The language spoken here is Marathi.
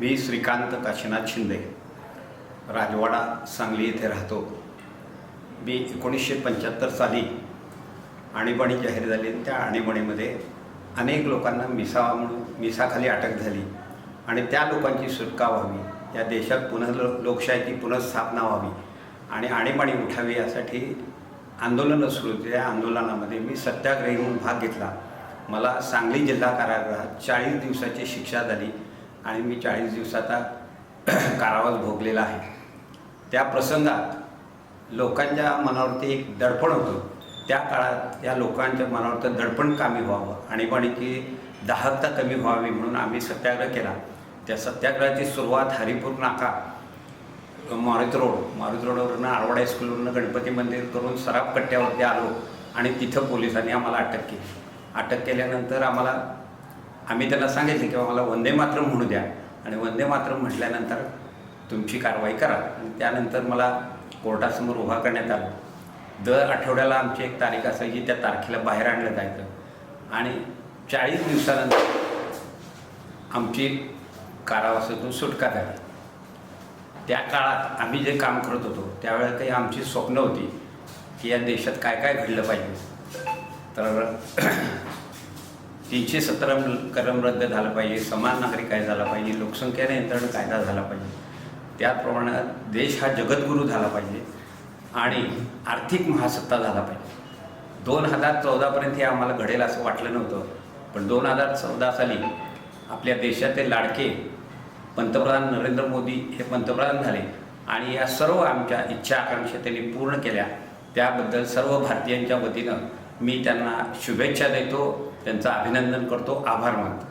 मी श्रीकांत काशीनाथ शिंदे राजवाडा सांगली येथे राहतो. मी एकोणीसशे पंच्याहत्तर साली आणीबाणी जाहीर झाली आणि त्या आणीबाणीमध्ये अनेक लोकांना मिसा म्हणून मिसाखाली अटक झाली आणि त्या लोकांची सुटका व्हावी. या देशात पुन्हा लोकशाहीची पुनर्स्थापना व्हावी आणि आणीबाणी उठावी यासाठी आंदोलनं सुरू होती. या आंदोलनामध्ये मी सत्याग्रही म्हणून भाग घेतला. मला सांगली जिल्हा कारागृहात चाळीस दिवसाची शिक्षा झाली. आणि मी चाळीस दिवसाचा कारावास भोगलेला आहे. त्या प्रसंगात लोकांच्या मनावरती एक दडपण होतं. त्या काळात या लोकांच्या मनावरती दडपण कमी व्हावं आणीबाणीची दाहकता कमी व्हावी म्हणून आम्ही सत्याग्रह केला. त्या सत्याग्रहाची सुरुवात हरिपूर नाका मारुती रोड मारुती रोडवरनं आरवाड हायस्कूलवरनं गणपती मंदिर करून सराफ कट्ट्यावरती आलो आणि तिथं पोलिसांनी आम्हाला अटक केली. अटक केल्यानंतर आम्हाला आम्ही त्यांना सांगितले की मला वंदे मात्र म्हणू द्या. आणि वंदे मातरम म्हटल्यानंतर तुमची कारवाई करा. आणि त्यानंतर मला कोर्टासमोर उभा करण्यात आलं. दर आठवड्याला आमची एक तारीख असायची त्या तारखेला बाहेर आणलं जायचं. आणि चाळीस दिवसानंतर आमची कारावासातून सुटका झाली. त्या काळात आम्ही जे काम करत होतो त्यावेळेला काही आमची स्वप्न होती की या देशात काय काय घडलं पाहिजे. तर तीनशे सतरा कलम रद्द झालं पाहिजे समान नागरिक कायदा झाला पाहिजे लोकसंख्या नियंत्रण कायदा झाला पाहिजे. त्याचप्रमाणे देश हा जगद्गुरू झाला पाहिजे आणि आर्थिक महासत्ता झाला पाहिजे. दोन हजार चौदापर्यंत हे आम्हाला घडेल असं वाटलं नव्हतं पण दोन हजार चौदा साली आपल्या देशाचे लाडके पंतप्रधान नरेंद्र मोदी हे पंतप्रधान झाले आणि या सर्व आमच्या इच्छा आकांक्षा त्यांनी पूर्ण केल्या. त्याबद्दल सर्व भारतीयांच्या वतीनं मी त्यांना शुभेच्छा देतो त्यांचं अभिनंदन करतो आभार मानतो.